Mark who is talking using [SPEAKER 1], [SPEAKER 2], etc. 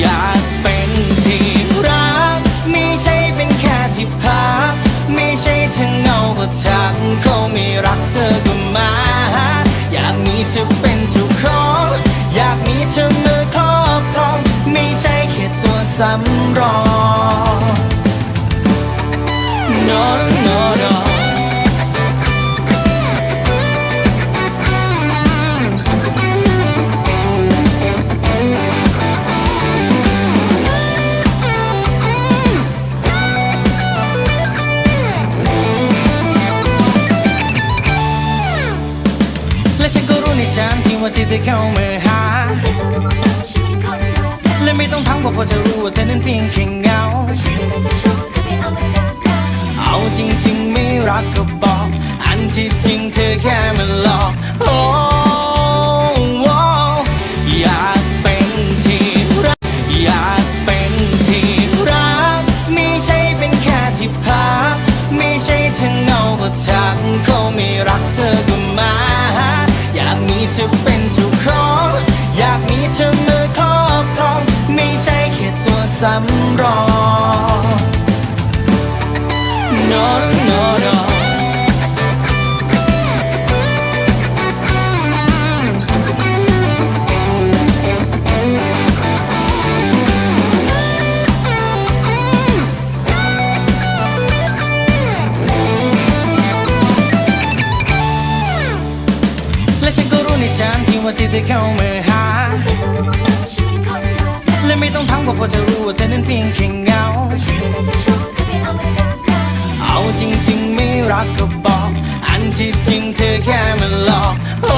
[SPEAKER 1] อยากเป็นที่รัก ไม่ใช่เป็นแค่ที่พัก ไม่ใช่เธอเงาก็ทักเขาไม่รักเธอก็มา อยากมีเธอเป็นเจ้าของ อยากมีเธอมือครอบครอง ไม่ใช่แค่ตัวสำรอง no no no ว่าที่เธอเข้ามาหา
[SPEAKER 2] เธอจะรู้ว่าเราฉันเป็นคนแบบไหน
[SPEAKER 1] และไม่ต้องถามว่าเพราะจะรู้ว่าเธอนั้นเพียงแค่เงา
[SPEAKER 2] ก็ฉันไม่ได้จะชอบเธอไม่เอามาจากกัน
[SPEAKER 1] เอาจริงๆไม่รักก็บอก อันที่จริงเธอแค่มาหลอกโอ้โอ้อยากเป็นที่รัก อยากเป็นที่รัก ไม่ใช่เป็นแค่ที่พัก ไม่ใช่เธอเหงาก็ทักเขาไม่รักเธอ สำรอง no no no และฉันก็รู้ในใจจริงว่าที่เธอเข้ามาหา
[SPEAKER 2] และ
[SPEAKER 1] ไม่ต้องถามว่าเพอจะรู้ว่าเธอนั้นเพียงแค่เงา
[SPEAKER 2] ก็ฉันไม่ได้จะชอบเธอไม่เอามาจากใคร
[SPEAKER 1] เอาจริงๆไม่รักก็บอก อันที่จริงเธอแค่มาหลอกโอ้